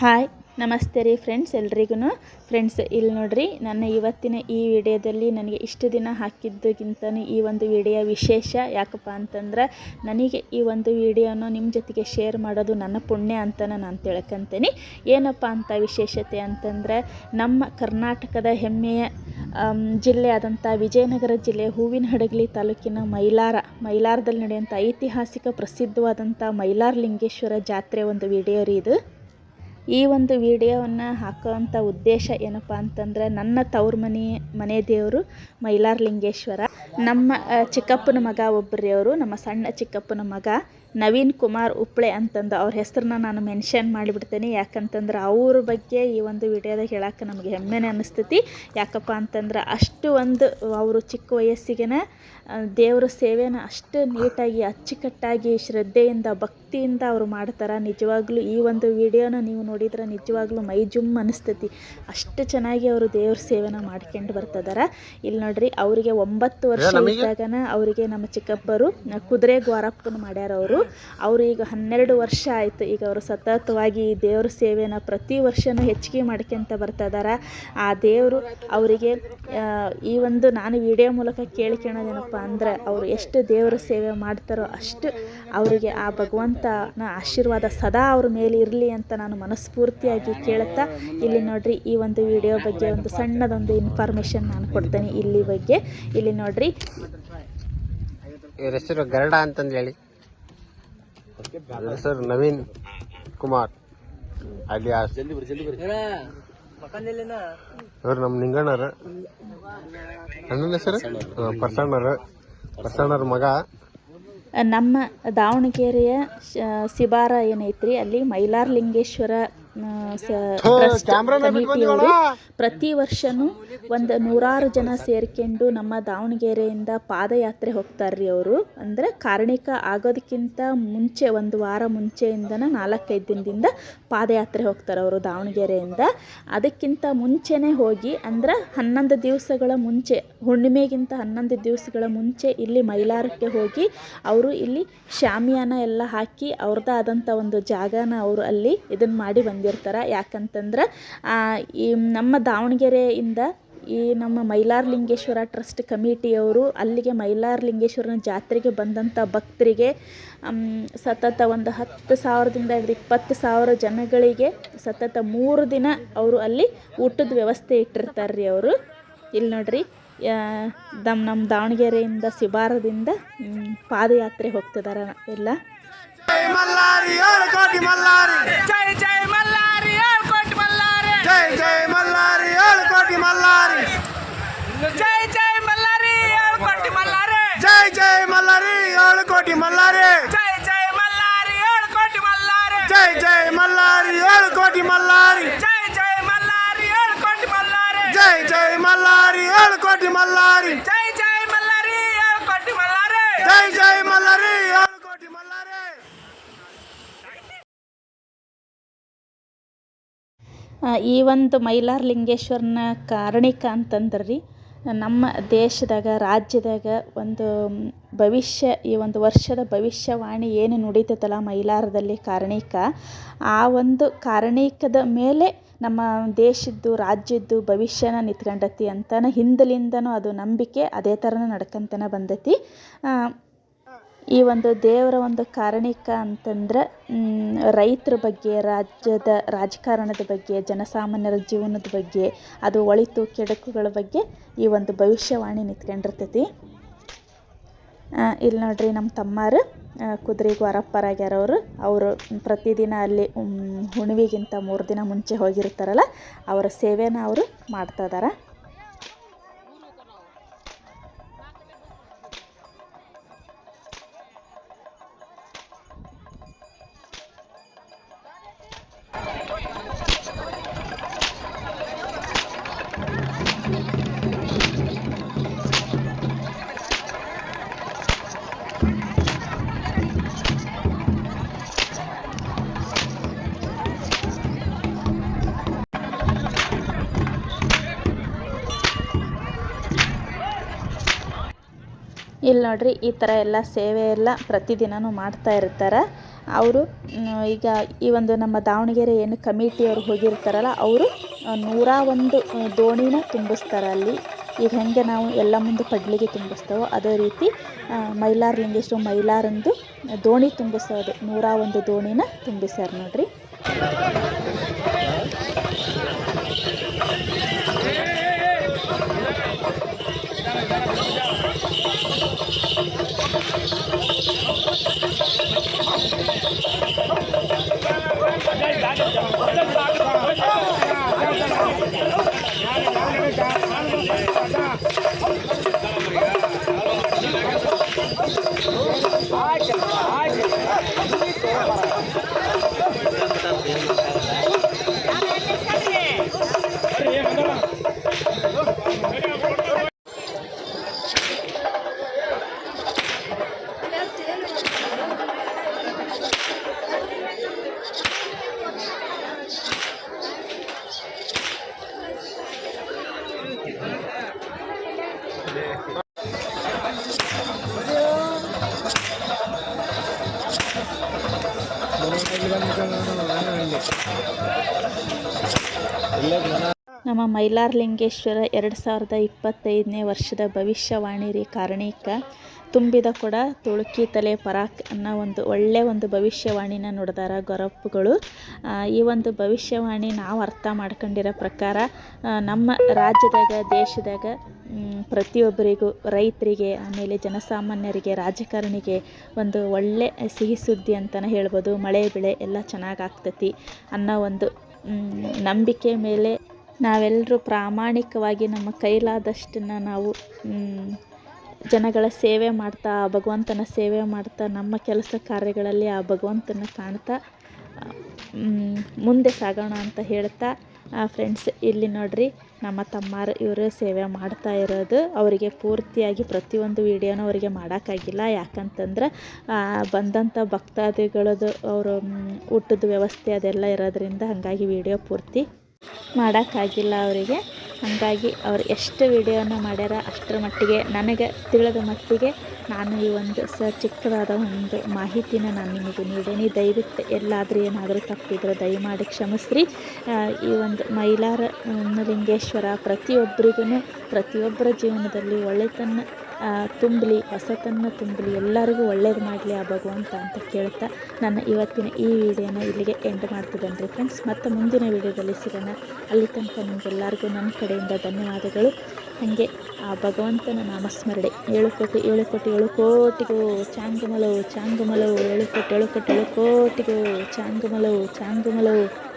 Hi, ನಮಸ್ತೆ ರೀ friends ಎಲ್ರಿಗೂ ಫ್ರೆಂಡ್ಸ್, ಇಲ್ಲಿ ನೋಡ್ರಿ, ನನ್ನ ಇವತ್ತಿನ ಈ ವಿಡಿಯೋದಲ್ಲಿ ನನಗೆ ಇಷ್ಟು ದಿನ ಹಾಕಿದ್ದಕ್ಕಿಂತನೂ ಈ ಒಂದು ವಿಡಿಯೋ ವಿಶೇಷ. ಯಾಕಪ್ಪ ಅಂತಂದ್ರೆ, ನನಗೆ ಈ ಒಂದು ವಿಡಿಯೋನ ನಿಮ್ಮ ಜೊತೆಗೆ ಶೇರ್ ಮಾಡೋದು ನನ್ನ ಪುಣ್ಯ ಅಂತ ನಾನು ತಿಳ್ಕೊತೀನಿ. ಏನಪ್ಪ ಅಂತ ವಿಶೇಷತೆ ಅಂತಂದ್ರೆ, ನಮ್ಮ ಕರ್ನಾಟಕದ ಹೆಮ್ಮೆಯ ಜಿಲ್ಲೆ ಆದಂಥ ವಿಜಯನಗರ ಜಿಲ್ಲೆ ಹೂವಿನ ಹಡಗಲಿ ತಾಲೂಕಿನ ಮೈಲಾರ, ಮೈಲಾರದಲ್ಲಿ ನಡೆಯುವಂಥ ಐತಿಹಾಸಿಕ ಪ್ರಸಿದ್ಧವಾದಂಥ ಮೈಲಾರ ಲಿಂಗೇಶ್ವರ ಜಾತ್ರೆ ಒಂದು ವಿಡಿಯೋ ರೀ ಇದು. ಈ ಒಂದು ವಿಡಿಯೋವನ್ನು ಹಾಕೋವಂಥ ಉದ್ದೇಶ ಏನಪ್ಪ ಅಂತಂದ್ರೆ ನನ್ನ ತವ್ರ ಮನೆ ಮನೆ ದೇವರು ಮೈಲಾರಲಿಂಗೇಶ್ವರ. ನಮ್ಮ ಚಿಕ್ಕಪ್ಪನ ಮಗ ಒಬ್ಬರೇ ಅವರು ನಮ್ಮ ಸಣ್ಣ ಚಿಕ್ಕಪ್ಪನ ಮಗ ನವೀನ್ ಕುಮಾರ್ ಉಪ್ಳೆ ಅಂತಂದು ಅವ್ರ ಹೆಸರನ್ನ ನಾನು ಮೆನ್ಷನ್ ಮಾಡಿಬಿಡ್ತೇನೆ. ಯಾಕಂತಂದ್ರೆ ಅವ್ರ ಬಗ್ಗೆ ಈ ಒಂದು ವಿಡಿಯೋದಾಗ ಹೇಳಕ್ಕೆ ನಮಗೆ ಹೆಮ್ಮೆನೇ ಅನ್ನಿಸ್ತೈತಿ ಯಾಕಪ್ಪ ಅಂತಂದ್ರೆ ಅಷ್ಟು ಒಂದು ಅವರು ಚಿಕ್ಕ ವಯಸ್ಸಿಗೆನ ದೇವರ ಸೇವೆನ ಅಷ್ಟು ನೀಟಾಗಿ ಅಚ್ಚುಕಟ್ಟಾಗಿ ಶ್ರದ್ಧೆಯಿಂದ ಭಕ್ತಿಯಿಂದ ಅವರು ಮಾಡ್ತಾರೆ. ನಿಜವಾಗ್ಲೂ ಈ ಒಂದು ವಿಡಿಯೋನ ನೀವು ನೋಡಿದ್ರೆ ನಿಜವಾಗ್ಲೂ ಮೈ ಜುಮ್ ಅನಿಸ್ತೈತಿ. ಅಷ್ಟು ಚೆನ್ನಾಗಿ ಅವರು ದೇವ್ರ ಸೇವೆನ ಮಾಡ್ಕೊಂಡು ಬರ್ತದಾರ. ಇಲ್ಲಿ ನೋಡ್ರಿ ಅವರಿಗೆ ಒಂಬತ್ತು ವರ್ಷ ಇದ್ದಾಗನ ಅವರಿಗೆ ನಮ್ಮ ಚಿಕ್ಕಪ್ಪರು ಕುದುರೆ ದ್ವಾರಪ್ಪನ ಮಾಡ್ಯಾರ ಅವರು. ಅವರು ಈಗ ಹನ್ನೆರಡು ವರ್ಷ ಆಯಿತು. ಈಗ ಅವರು ಸತತವಾಗಿ ಈ ದೇವ್ರ ಸೇವೆನ ಪ್ರತಿ ವರ್ಷನೂ ಹೆಚ್ಚಿಗೆ ಮಾಡ್ಕೊಂತ ಇದ್ದಾರೆ ಆ ದೇವರು ಅವರಿಗೆ ಈ ಒಂದು ನಾನು ವಿಡಿಯೋ ಮೂಲಕ ಕೇಳ್ಕೊಳೋದೇನಪ್ಪ ಅಂದ್ರೆ ಅವರು ಎಷ್ಟು ದೇವರ ಸೇವೆ ಮಾಡ್ತಾರೋ ಅಷ್ಟು ಅವರಿಗೆ ಆ ಭಗವಂತನ ಆಶೀರ್ವಾದ ಸದಾ ಅವ್ರ ಮೇಲೆ ಇರಲಿ ಅಂತ ನಾನು ಮನಸ್ಫೂರ್ತಿಯಾಗಿ ಕೇಳುತ್ತಾ, ಇಲ್ಲಿ ನೋಡ್ರಿ ಈ ಒಂದು ವಿಡಿಯೋ ಬಗ್ಗೆ ಒಂದು ಸಣ್ಣದೊಂದು ಇನ್ಫಾರ್ಮೇಷನ್ ನಾನು ಕೊಡ್ತೇನೆ ಇಲ್ಲಿ ಬಗ್ಗೆ. ಇಲ್ಲಿ ನೋಡ್ರಿ. ಗರಡ ಅಂತಂದು ಹೇಳಿ. ಇವ್ರ ಹೆಸರು ನವೀನ್ ಕುಮಾರ್ ಅಲ್ಲಿ ಇವ್ರು ನಮ್ಮ ನಿಂಗಣ್ಣರ. ಅಣ್ಣನ ಹೆಸರು? ಪ್ರಸಣ್ಣರ ಪ್ರಸಣ್ಣರ ಮಗ. ನಮ್ಮ ದಾವಣಗೆರೆಯ ಶ- ಶಿಬಾರ ಏನೈತ್ರಿ? ಅಲ್ಲಿ ಮೈಲಾರ ಕಮಿಟಿಯವರು ಪ್ರತಿ ವರ್ಷನೂ ಒಂದು ನೂರಾರು ಜನ ಸೇರ್ಕೊಂಡು ನಮ್ಮ ದಾವಣಗೆರೆಯಿಂದ ಪಾದಯಾತ್ರೆ ಹೋಗ್ತಾರ್ರಿ ಅವರು. ಅಂದರೆ ಕಾರಣಿಕ ಆಗೋದಕ್ಕಿಂತ ಮುಂಚೆ ಒಂದು ವಾರ ಮುಂಚೆಯಿಂದನ ನಾಲ್ಕೈದು ದಿನದಿಂದ ಪಾದಯಾತ್ರೆ ಹೋಗ್ತಾರೆ ಅವರು ದಾವಣಗೆರೆಯಿಂದ. ಅದಕ್ಕಿಂತ ಮುಂಚೆನೇ ಹೋಗಿ ಅಂದ್ರೆ ಹನ್ನೊಂದು ದಿವಸಗಳ ಮುಂಚೆ ಹುಣ್ಣಿಮೆಗಿಂತ ಹನ್ನೊಂದು ದಿವಸಗಳ ಮುಂಚೆ ಇಲ್ಲಿ ಮೈಲಾರಕ್ಕೆ ಹೋಗಿ ಅವರು ಇಲ್ಲಿ ಶಾಮಿಯಾನ ಎಲ್ಲ ಹಾಕಿ ಅವ್ರದ್ದೇ ಆದಂಥ ಒಂದು ಜಾಗನ ಅವರು ಅಲ್ಲಿ ಇದನ್ನು ಮಾಡಿ ಬಂದಿರ್ತಾರೆ. ಯಾಕಂತಂದ್ರೆ ಆ, ಈ ನಮ್ಮ ದಾವಣಗೆರೆಯಿಂದ ಈ ನಮ್ಮ ಮೈಲಾರ್ ಲಿಂಗೇಶ್ವರ ಟ್ರಸ್ಟ್ ಕಮಿಟಿಯವರು ಅಲ್ಲಿಗೆ ಮೈಲಾರ್ ಲಿಂಗೇಶ್ವರನ ಜಾತ್ರೆಗೆ ಬಂದಂಥ ಭಕ್ತರಿಗೆ ಸತತ ಒಂದು ಹತ್ತು ಸಾವಿರದಿಂದ ಹಿಡಿದು ಇಪ್ಪತ್ತು ಸಾವಿರ ಜನಗಳಿಗೆ ಸತತ ಮೂರು ದಿನ ಅವರು ಅಲ್ಲಿ ಊಟದ ವ್ಯವಸ್ಥೆ ಇಟ್ಟಿರ್ತಾರೆ ರೀ ಅವರು. ಇಲ್ಲಿ ನೋಡ್ರಿ ನಮ್ಮ ನಮ್ಮ ದಾವಣಗೆರೆಯಿಂದ ಶಿಬಾರದಿಂದ ಮ್, ಪಾದಯಾತ್ರೆ ಹೋಗ್ತಿದಾರ ಎಲ್ಲ. ಏಳು ಕೋಟಿ ಮಲ್ಲಾರಿ ಜೈ ಜೈ ಮಲ್ಲಾರಿ ಹೇಳ್ಕೊಂಡಿ ಮಲ್ಲಾರಿ ಜೈ ಜೈ ಮಲ್ಲಾರಿ ಹೇಳ್ಕೊಂಡಿ ಮಲ್ಲಾರಿ ಜೈ ಜೈ ಮಲ್ಲಾರಿ ಹೇಳ್ಕೊಂಡಿ ಮಲ್ಲಾರಿ ಜೈ ಜೈ ಮಲ್ಲಾರಿ ಏಳು ಮಲ್ಲಾರಿ ಈ ಒಂದು ಮೈಲಾರ ಲಿಂಗೇಶ್ವರನ ಕಾರಣಿಕ ಅಂತಂದ್ರೆ. ರೀ ನಮ್ಮ ದೇಶದಾಗ, ರಾಜ್ಯದಾಗ ಒಂದು ಭವಿಷ್ಯ, ಈ ಒಂದು ವರ್ಷದ ಭವಿಷ್ಯವಾಣಿ ಏನು ನುಡಿತೈತಲ್ಲ ಮೈಲಾರದಲ್ಲಿ ಕಾರಣಿಕ, ಆ ಒಂದು ಕಾರಣಿಕದ ಮೇಲೆ ನಮ್ಮ ದೇಶದ್ದು, ರಾಜ್ಯದ್ದು ಭವಿಷ್ಯನ ನಿತ್ಕಂಡತಿ ಅಂತನ ಹಿಂದಲಿಂದನೂ ಅದು ನಂಬಿಕೆ ಅದೇ ಥರನೇ ನಡ್ಕಂತನ ಬಂದೈತಿ. ಈ ಒಂದು ದೇವರ ಒಂದು ಕಾರಣಿಕ ಅಂತಂದ್ರೆ ರೈತರ ಬಗ್ಗೆ, ರಾಜ್ಯದ ರಾಜಕಾರಣದ ಬಗ್ಗೆ, ಜನಸಾಮಾನ್ಯರ ಜೀವನದ ಬಗ್ಗೆ, ಅದು ಒಳಿತು ಕೆಡುಕುಗಳ ಬಗ್ಗೆ ಈ ಒಂದು ಭವಿಷ್ಯವಾಣಿ ನಿಂತ್ಕೊಂಡಿರ್ತೈತಿ. ಇಲ್ಲಿ ನೋಡ್ರಿ ನಮ್ಮ ತಮ್ಮಾರು ಕುದುರೆ ಗ್ವಾರಪ್ಪರಾಗ್ಯಾರವರು ಅವರು. ಪ್ರತಿದಿನ ಅಲ್ಲಿ ಹುಣ್ವಿಗಿಂತ ಮೂರು ದಿನ ಮುಂಚೆ ಹೋಗಿರ್ತಾರಲ್ಲ, ಅವರ ಸೇವೆನ ಅವರು ಮಾಡ್ತಾ ಇದಾರೆ. ಇಲ್ಲಿ ನೋಡ್ರಿ ಈ ಥರ ಎಲ್ಲ ಸೇವೆ ಎಲ್ಲ ಪ್ರತಿದಿನನೂ ಮಾಡ್ತಾ ಇರ್ತಾರೆ. ಅವರು ಈಗ ಈ ಒಂದು ನಮ್ಮ ದಾವಣಗೆರೆ ಏನು ಕಮಿಟಿಯವ್ರು ಹೋಗಿರ್ತಾರಲ್ಲ, ಅವರು ನೂರ ಒಂದು ದೋಣಿನ ತುಂಬಿಸ್ತಾರೆ ಅಲ್ಲಿ. ಈಗ ಹೆಂಗೆ ನಾವು ಎಲ್ಲ ಮುಂದೆ ಕಡ್ಲಿಗೆ ತುಂಬಿಸ್ತೇವೋ ಅದೇ ರೀತಿ ಮೈಲಾರ ಲಿಂಗೇಶ್ವರ ಮೈಲಾರಂದು ದೋಣಿ ತುಂಬಿಸೋದು, ನೂರ ಒಂದು ದೋಣಿನ ತುಂಬಿಸ್ಯಾರ ನೋಡ್ರಿ. Deus. ನಮ್ಮ ಮೈಲಾರಲಿಂಗೇಶ್ವರ ಎರಡು ಸಾವಿರದ ಇಪ್ಪತ್ತೈದನೇ ವರ್ಷದ ಭವಿಷ್ಯವಾಣಿ ರೀ ಕಾರಣಿಕ. ತುಂಬಿದ ಕೊಡ ತುಳುಕಿ ತಲೆ ಪರಾಕ್ ಅನ್ನೋ ಒಂದು ಒಳ್ಳೆಯ ಒಂದು ಭವಿಷ್ಯವಾಣಿನ ನುಡಿದಾರ ಗೊರಪ್ಪುಗಳು ಈ ಒಂದು ಭವಿಷ್ಯವಾಣಿ ನಾವು ಅರ್ಥ ಮಾಡ್ಕೊಂಡಿರೋ ಪ್ರಕಾರ ನಮ್ಮ ರಾಜ್ಯದಾಗ, ದೇಶದಾಗ ಪ್ರತಿಯೊಬ್ಬರಿಗೂ ರೈತರಿಗೆ, ಆಮೇಲೆ ಜನಸಾಮಾನ್ಯರಿಗೆ, ರಾಜಕಾರಣಿಗೆ ಒಂದು ಒಳ್ಳೆ ಸಿಹಿ ಸುದ್ದಿ ಅಂತಲೇ ಹೇಳ್ಬೋದು. ಮಳೆ, ಬೆಳೆ ಎಲ್ಲ ಚೆನ್ನಾಗಿ ಆಗ್ತೈತಿ ಅನ್ನೋ ಒಂದು ನಂಬಿಕೆ ಮೇಲೆ ನಾವೆಲ್ಲರೂ ಪ್ರಾಮಾಣಿಕವಾಗಿ ನಮ್ಮ ಕೈಲಾದಷ್ಟನ್ನು ನಾವು ಜನಗಳ ಸೇವೆ ಮಾಡ್ತಾ ಆ ಭಗವಂತನ ಸೇವೆ ಮಾಡ್ತಾ, ನಮ್ಮ ಕೆಲಸ ಕಾರ್ಯಗಳಲ್ಲಿ ಆ ಭಗವಂತನ ಕಾಣ್ತಾ ಮುಂದೆ ಸಾಗೋಣ ಅಂತ ಹೇಳ್ತಾ ಫ್ರೆಂಡ್ಸ್ ಇಲ್ಲಿ ನೋಡ್ರಿ, ನಮ್ಮ ತಮ್ಮಾರು ಇವರು ಸೇವೆ ಮಾಡ್ತಾ ಇರೋದು. ಅವರಿಗೆ ಪೂರ್ತಿಯಾಗಿ ಪ್ರತಿಯೊಂದು ವೀಡಿಯೋನೂ ಅವರಿಗೆ ಮಾಡೋಕ್ಕಾಗಿಲ್ಲ. ಯಾಕಂತಂದ್ರೆ ಬಂದಂಥ ಭಕ್ತಾದಿಗಳದ್ದು ಅವರು ಊಟದ ವ್ಯವಸ್ಥೆ ಅದೆಲ್ಲ ಇರೋದ್ರಿಂದ ಹಾಗಾಗಿ ವಿಡಿಯೋ ಪೂರ್ತಿ ಮಾಡೋಕ್ಕಾಗಿಲ್ಲ ಅವರಿಗೆ. ಹಾಗಾಗಿ ಅವ್ರು ಎಷ್ಟು ವಿಡಿಯೋನ ಮಾಡ್ಯಾರ ಅಷ್ಟರ ಮಟ್ಟಿಗೆ ನನಗೆ ತಿಳಿದ ಮಟ್ಟಿಗೆ ನಾನು ಈ ಒಂದು ಸ ಚಿಕ್ಕದಾದ ಒಂದು ಮಾಹಿತಿನ ನಾನು ನಿಮಗೆ ನೀಡೇನಿ. ದಯವಿಟ್ಟು ಎಲ್ಲಾದರೂ ಏನಾದರೂ ತಪ್ಪಿದ್ರೆ ದಯಮಾಡಿ ಕ್ಷಮಿಸ್ರಿ. ಈ ಒಂದು ಮೈಲಾರ ಲಿಂಗೇಶ್ವರ ಪ್ರತಿಯೊಬ್ಬರಿಗೂ ಪ್ರತಿಯೊಬ್ಬರ ಜೀವನದಲ್ಲಿ ಒಳ್ಳೆತನ ತುಂಬಲಿ, ಹೊಸತನ್ನು ತುಂಬಲಿ, ಎಲ್ಲರಿಗೂ ಒಳ್ಳೇದು ಮಾಡಲಿ ಆ ಭಗವಂತ ಅಂತ ಕೇಳ್ತಾ ನನ್ನ ಇವತ್ತಿನ ಈ ವಿಡಿಯೋನ ಇಲ್ಲಿಗೆ ಎಂಡ್ ಮಾಡ್ತಿದ್ದೇನೆ ಫ್ರೆಂಡ್ಸ್ ಮತ್ತು ಮುಂದಿನ ವಿಡಿಯೋದಲ್ಲಿ ಸಿಗೋಣ. ಅಲ್ಲಿ ತನಕ ನಿಮಗೆಲ್ಲರಿಗೂ ನನ್ನ ಕಡೆಯಿಂದ ಧನ್ಯವಾದಗಳು. ಹಾಗೆ ಆ ಭಗವಂತನ ನಾಮಸ್ಮರಣೆ. ಏಳು ಕೋಟಿ ಏಳು ಕೋಟಿ, ಏಳು ಕೋಟಿಗೂ ಚಾಂಗಮಲವು ಚಾಂಗಮಲವು, ಏಳು ಕೋಟಿ ಏಳು ಕೋಟಿ, ಏಳು ಕೋಟಿಗೂ ಚಾಂಗಮಲವು ಚಾಂಗಮಲವು.